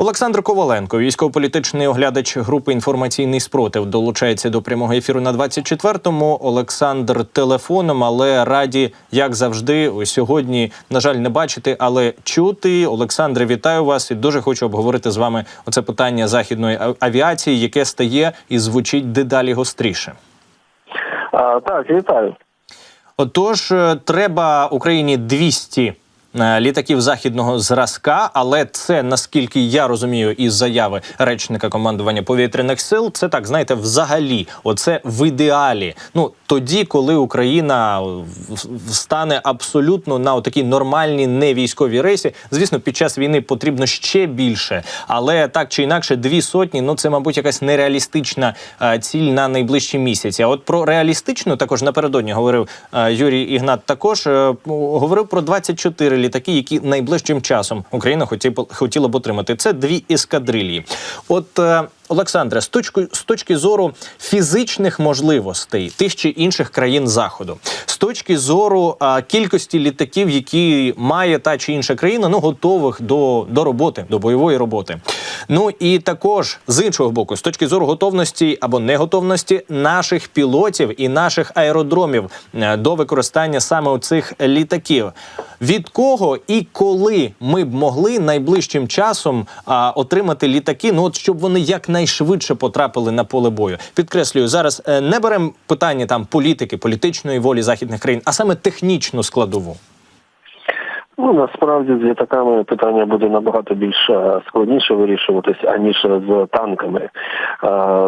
Олександр Коваленко, військово-політичний оглядач групи інформаційний спротив, долучається до прямого ефіру на 24-му. Олександр телефоном, але раді, як завжди, сьогодні, на жаль, не бачити, але чути. Олександре, вітаю вас і дуже хочу обговорити з вами оце питання західної авіації, яке стає і звучить дедалі гостріше. А, так, вітаю. Отож, е, треба Україні 200 е, літаків західного зразка, але це наскільки я розумію із заяви речника командування повітряних сил, це так знаєте, взагалі, оце в ідеалі. Ну тоді, коли Україна стане абсолютно на такі нормальні невійськові рейси. Звісно, під час війни потрібно ще більше, але так чи інакше, дві сотні. Ну це, мабуть, якась нереалістична е, ціль на найближчі місяці. А от про реалістичну також напередодні говорив е, Юрій Ігнат. Також е, говорив про 24 літаки, які найближчим часом Україна хоті, хотіла б отримати. Це дві ескадрилії. От е, Олександре, з точки з точки зору фізичних можливостей тих чи інших країн заходу, з точки зору а, кількості літаків, які має та чи інша країна, ну готових до, до роботи, до бойової роботи. Ну і також з іншого боку, з точки зору готовності або неготовності наших пілотів і наших аеродромів е, до використання саме цих літаків. Від кого і коли ми б могли найближчим часом а, отримати літаки, ну от щоб вони якнайшвидше потрапили на поле бою. Підкреслюю, зараз е, не беремо питання там політики, політичної волі західних країн, а саме технічну складову. Ну насправді з літаками питання буде набагато більш е, складніше вирішуватись, аніж з танками. Е,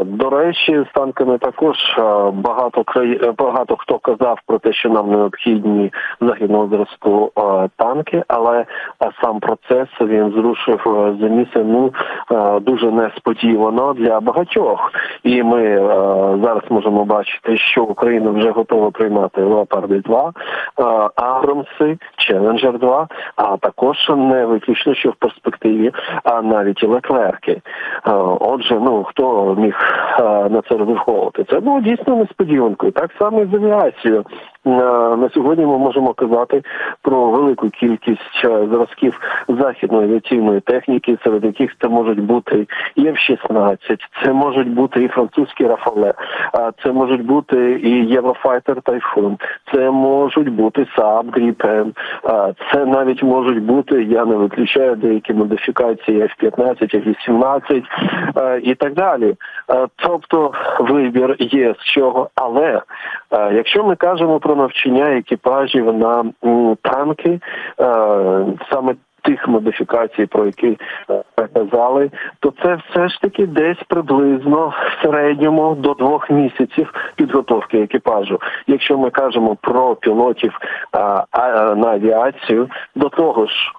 До речі, з танками також е, багато багато хто казав про те, що нам необхідні західного зразку танки, але сам процес він зрушив е, з місця ну дуже несподівано для багатьох. І ми зараз можемо бачити, що Україна вже готова приймати Леопарди 2, е, Абрамси, Челенджер 2, а також не виключно, що в перспективі а навіть і леклерки. Е, Отже, ну хто міг е, на це розраховувати? Це було дійсно несподіванкою. Так само і з авіацією. Е, На сьогодні ми можемо казати про велику кількість е, зразків західної авіаційної техніки, серед яких це можуть бути і F-16, це можуть бути і французькі Рафале, а це можуть бути і Єврофайтер Тайфун, це можуть бути Saab Gripen, це навіть можуть бути, я не виключаю деякі модифікації F-15, F-18 е, і так далі. Е, Тобто вибір є з чого, але е, якщо ми кажемо про навчання екіпажів на танки, е, саме тих модифікацій, про які е, казали, то це все ж таки десь приблизно в середньому до двох місяців підготовки екіпажу. Якщо ми кажемо про пілотів а, а, на авіацію, до того ж,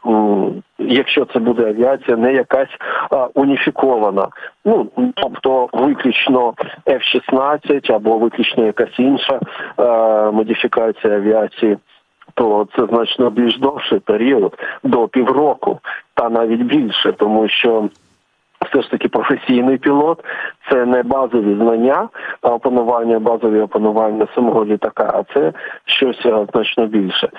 якщо це буде авіація, не якась а, уніфікована, ну тобто виключно F-16 або виключно якась інша а, модифікація авіації то це значно більш довший період до півроку, та навіть більше, тому що. Все ж таки професійний пілот це не базові знання, а опанування, базові опанування самого літака, а це щось значно більше.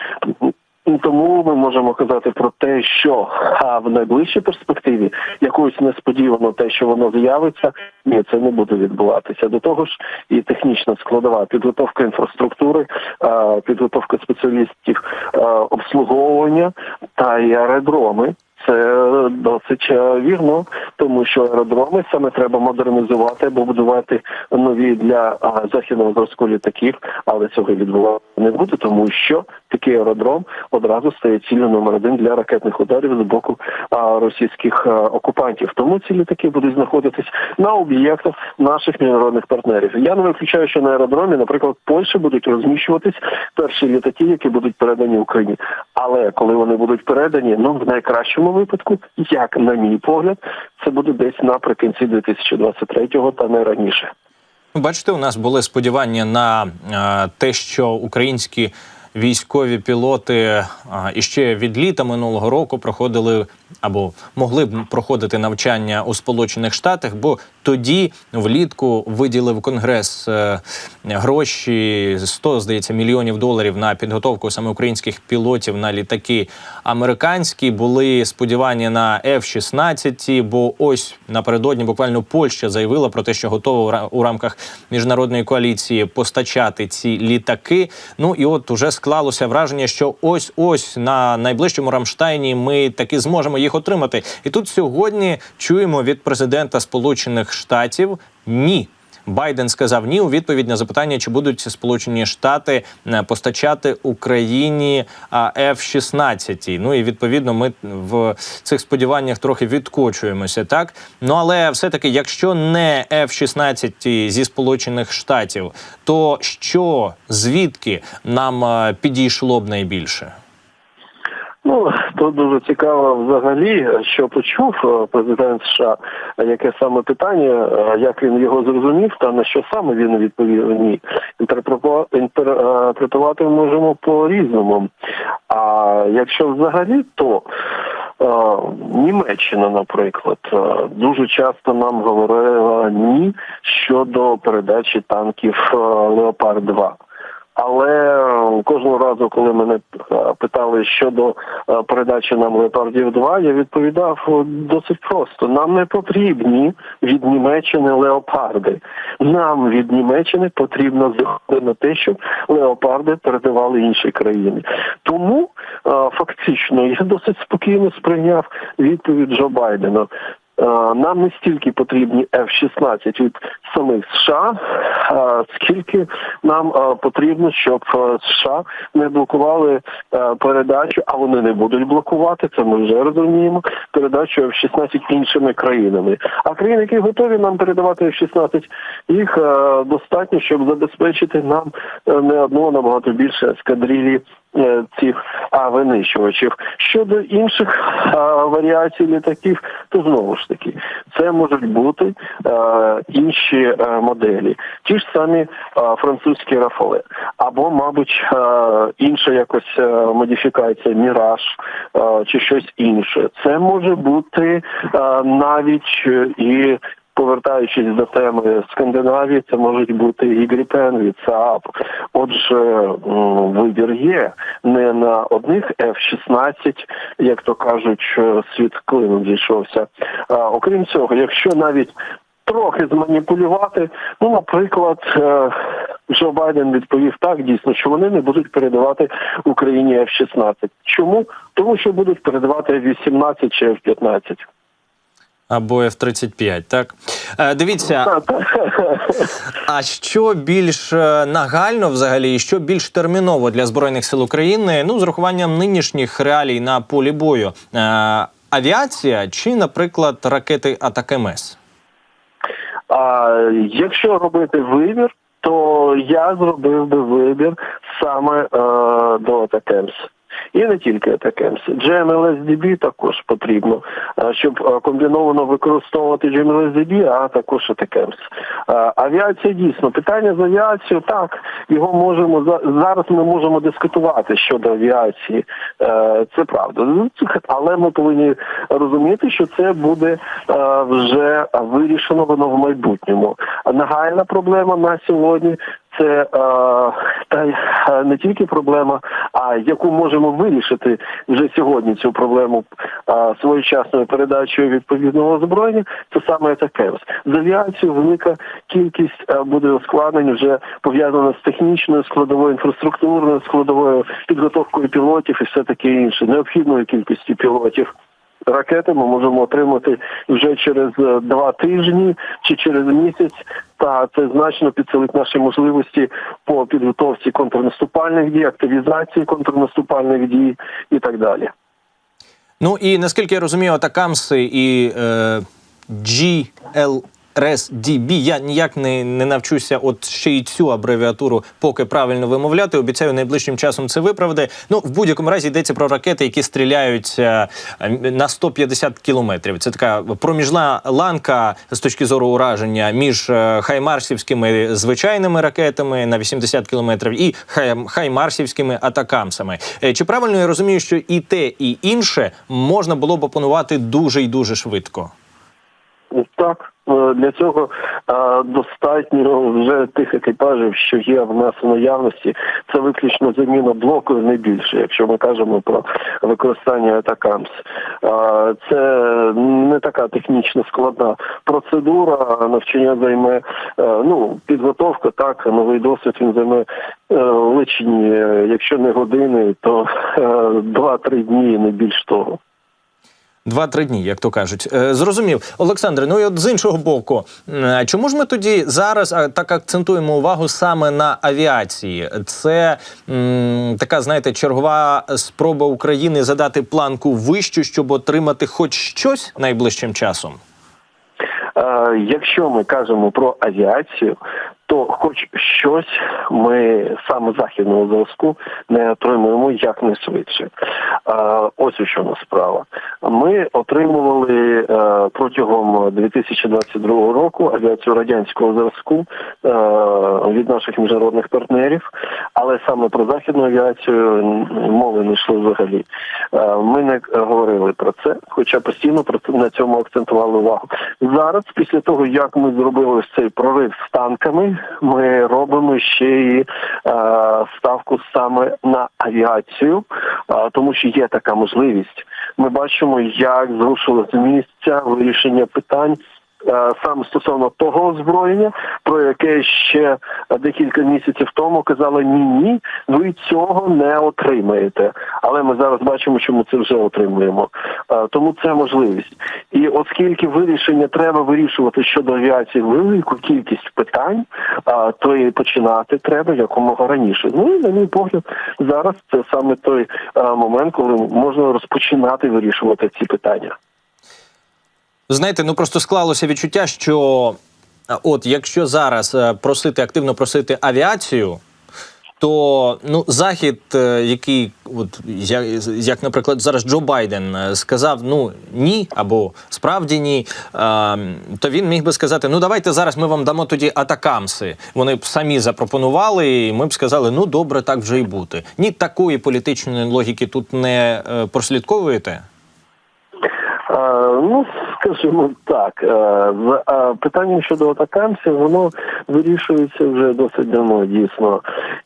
Тому ми можемо казати про те, що а в найближчій перспективі якоюсь несподівано те, що воно з'явиться, ні, це не буде відбуватися. До того ж, і технічна складова підготовка інфраструктури, підготовка спеціалістів обслуговування та і аеродроми. Це досить е, вірно, тому що аеродроми саме треба модернізувати або будувати нові для західного зразку літаків, але цього відбувати не буде, тому що такий аеродром одразу стає ціллю номер один для ракетних ударів з боку російських окупантів. Тому ці літаки будуть знаходитись на об'єктах наших міжнародних партнерів. Я не виключаю, що на аеродромі, наприклад, Польщі будуть розміщуватись перші літаки, які будуть передані Україні. Але коли вони будуть передані, ну в найкращому випадку, як на мій погляд, це буде десь наприкінці 2023-го та не раніше. Бачите, у нас були сподівання на е, те, що українські військові пілоти е, іще від літа минулого року проходили або могли б проходити навчання у Сполучених Штатах, бо тоді влітку виділив Конгрес е, гроші 100, здається, мільйонів доларів на підготовку саме українських пілотів на літаки американські. Були сподівання на F-16, бо ось напередодні буквально Польща заявила про те, що готова у рамках міжнародної коаліції постачати ці літаки. Ну і от уже склалося враження, що ось ось на найближчому Рамштайні ми таки зможемо їх отримати. І тут сьогодні чуємо від президента Сполучених Штатів ні. Байден сказав ні у відповідь на запитання, чи будуть Сполучені Штати е, постачати Україні а, F-16. Ну і відповідно ми в цих сподіваннях трохи відкочуємося, так ну але все таки, якщо не F-16 зі Сполучених Штатів, то що звідки нам е, підійшло б найбільше? Ну тут дуже цікаво взагалі, що почув е, президент США, е, яке саме питання, е, як він його зрозумів, та на що саме він відповів ні. Інтерпретувати можемо по різному. А якщо взагалі, то Німеччина, наприклад, дуже часто нам говорила ні щодо передачі танків Леопард 2 але е, кожного разу, коли мене е, питали щодо е, передачі нам леопардів 2, я відповідав досить просто: нам не потрібні від Німеччини леопарди. Нам від Німеччини потрібно згоди на те, щоб леопарди передавали інші країни. Тому фактично я досить спокійно сприйняв відповідь Джо Байдена. Е, Нам не стільки потрібні F-16 від самих США, е, скільки нам е, потрібно, щоб США не блокували передачу, а вони не будуть блокувати. Це ми вже розуміємо. Передачу F-16 іншими країнами. А країни, які готові нам передавати F-16, їх достатньо, щоб забезпечити нам не одного набагато більше ескадрилі цих а, винищувачів. Щодо інших варіацій літаків, то знову ж таки це можуть бути е, інші е, моделі, ті ж самі е, французькі рафали, або, мабуть, е, інша якось е, модифікація, міраж е, чи щось інше. Це може бути е, навіть е, і Повертаючись до теми Скандинавії, це можуть бути і Гріпен від СААП. Отже, вибір є не на одних F-16, як то кажуть, що світ клином зійшовся. А, окрім цього, якщо навіть трохи зманіпулювати, ну, наприклад, е, Джо Байден відповів так, дійсно, що вони не будуть передавати Україні F-16. Чому? Тому що будуть передавати F-18 чи F-15. Або F-35, так е, дивіться, А що більш е, нагально взагалі, і що більш терміново для збройних сил України? Ну з урахуванням нинішніх реалій на полі бою, е, авіація чи, наприклад, ракети Атакамс? А якщо робити вибір, то я зробив би вибір саме е, до Атакемс. І не тільки Атакемс. GMLSDB також потрібно, е, щоб е, комбіновано використовувати GMLSDB, а також Атакемс. Е, Авіація дійсно питання з авіацією, так його можемо за- зараз. Ми можемо дискутувати щодо авіації. Це правда. Ну, Але ми повинні розуміти, що це буде вже вирішено воно в майбутньому. Нагальна проблема на сьогодні. Це е, та е, не тільки проблема, а яку можемо вирішити вже сьогодні цю проблему е, своєчасною передачею відповідного озброєння. Це саме ТКЕМС. З авіацією велика кількість буде ускладнень вже пов'язана з технічною складовою, інфраструктурною складовою, підготовкою пілотів і все таке інше, необхідною кількістю пілотів. Ракети ми можемо отримати вже через е, два тижні чи через місяць. Та це значно підсилить наші можливості по підготовці контрнаступальних дій, активізації контрнаступальних дій і так далі. Ну і наскільки я розумію, Атакамси і е, RSDB. Я ніяк не, не навчуся от ще й цю абревіатуру поки правильно вимовляти. Обіцяю найближчим часом це виправити. Ну в будь-якому разі йдеться про ракети, які стріляють е, на 150 кілометрів. Це така проміжна ланка з точки зору ураження між е, хаймарсівськими звичайними ракетами на 80 кілометрів і хай- хаймарсівськими атакамсами. Е, Чи правильно я розумію, що і те, і інше можна було б опанувати дуже і дуже швидко? Так, е, для цього е, достатньо вже тих екіпажів, що є в нас в наявності. Це виключно заміна блоку, не більше, якщо ми кажемо про використання атакамс. Е, Це не така технічно складна процедура. Навчання займе е, ну підготовка, так новий досвід він займе е, личні, е, якщо не години, то е, 2-3 дні, не більш того. Два-три дні, як то кажуть. Е, зрозумів. Олександре, ну і от з іншого боку, чому ж ми тоді зараз так акцентуємо увагу саме на авіації? Це м, така, знаєте, чергова спроба України задати планку вищу, щоб отримати хоч щось найближчим часом. Е, Якщо ми кажемо про авіацію, то хоч щось ми саме західного зразку не отримуємо якнайшвидше. Е, Ось у чому справа. Ми отримували е, протягом 2022 року авіацію радянського зразку е, від наших міжнародних партнерів, але саме про західну авіацію мови не йшло взагалі. Е, Ми не говорили про це, хоча постійно на цьому акцентували увагу. Зараз, після того як ми зробили цей прорив з танками, ми робимо ще й е, ставку саме на авіацію, е, тому що є така можливість. Ми бачимо, як зрушило з місця вирішення питань. Е, Саме стосовно того озброєння, про яке ще декілька місяців тому казали ні, ні, ви цього не отримаєте. Але ми зараз бачимо, що ми це вже отримуємо. Е, Тому це можливість. І оскільки вирішення треба вирішувати щодо авіації велику кількість питань, то і починати треба якомога раніше. Ну і на мій погляд, зараз це саме той е, момент, коли можна розпочинати вирішувати ці питання. Знаєте, ну просто склалося відчуття, що от якщо зараз е, просити активно просити авіацію. То ну захід, е, який от як, як, наприклад, зараз Джо Байден е, сказав ну ні або справді ні, е, то він міг би сказати: ну давайте зараз ми вам дамо тоді атакамси. Вони б самі запропонували, і ми б сказали, ну добре, так вже й бути. Ні, такої політичної логіки тут не е, прослідковуєте. Е, Ну, скажімо так, питання з е, щодо атакамсів, воно вирішується вже досить давно, дійсно.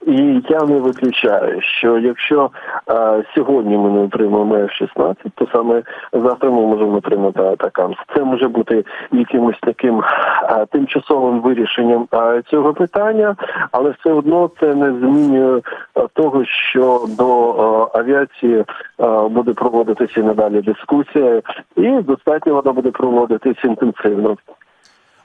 І я не виключаю, що якщо е, сьогодні ми не отримаємо F-16, то саме завтра ми можемо отримати атакамс. Це може бути якимось таким е, тимчасовим вирішенням е, цього питання, але все одно це не змінює того, що до авіації буде проводитися надалі дискусія, і достатньо вона буде проводитись інтенсивно.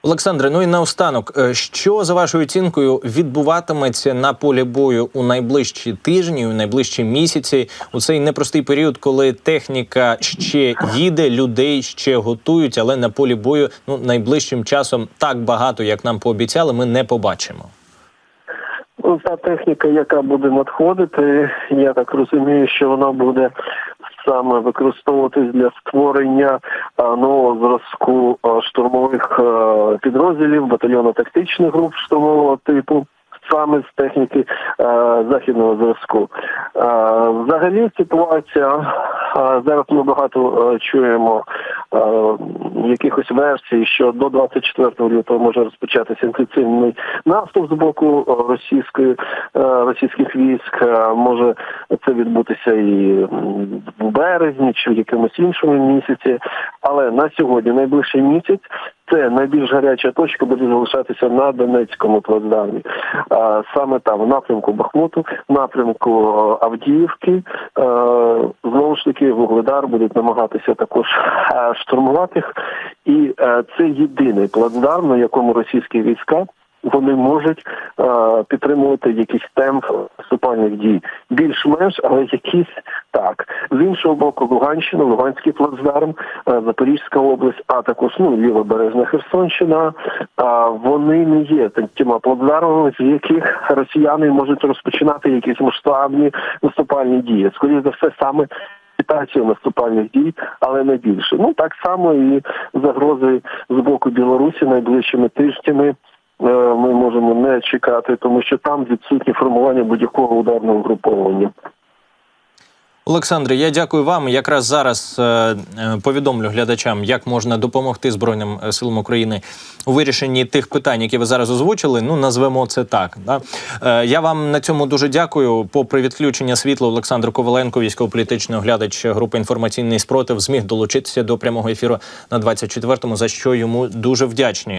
Олександре, ну і наостанок, е, що за вашою оцінкою відбуватиметься на полі бою у найближчі тижні, у найближчі місяці, у цей непростий період, коли техніка ще їде, людей ще готують, але на полі бою ну найближчим часом так багато, як нам пообіцяли, ми не побачимо. Ну, та техніка, яка буде надходити, я так розумію, що вона буде саме використовуватись для створення нового зразку штурмових підрозділів, батальйонно-тактичних груп штурмового типу. Саме з техніки е, західного зразку. Е, взагалі ситуація е, зараз ми багато е, чуємо е, якихось версій, що до 24 лютого може розпочатися інтенсивний наступ з боку е, російської е, російських військ. Е, може це відбутися і в березні чи в якомусь іншому місяці. Але на сьогодні найближчий місяць це найбільш гаряча точка буде залишатися на Донецькому плацдармі. Саме там, в напрямку Бахмуту, в напрямку е, Авдіївки. Е, Знову ж таки, Вугледар будуть намагатися також е, штурмувати їх. І це єдиний плацдарм, на якому російські війська вони можуть е, підтримувати якийсь темп наступальних дій. Більш-менш, але якісь так. З іншого боку, Луганщина, Луганський плацдарм, е, Запорізька область, а також ну лівобережна Херсонщина. А вони не є такими плацдармами, з яких росіяни можуть розпочинати якісь масштабні наступальні дії. Скоріше за все, саме імітацію наступальних дій, але не більше. Ну так само і загрози з боку Білорусі найближчими тижнями. Е, Ми можемо не чекати, тому що там відсутні формування будь-якого ударного угруповання. Олександре, я дякую вам. Якраз зараз е, е, повідомлю глядачам, як можна допомогти Збройним силам України у вирішенні тих питань, які ви зараз озвучили. Ну назвемо це так. Да? Я вам на цьому дуже дякую. Попри відключення світла, Олександр Коваленко, військово-політичний оглядач групи інформаційний спротив, зміг долучитися до прямого ефіру на 24-му, за що йому дуже вдячні.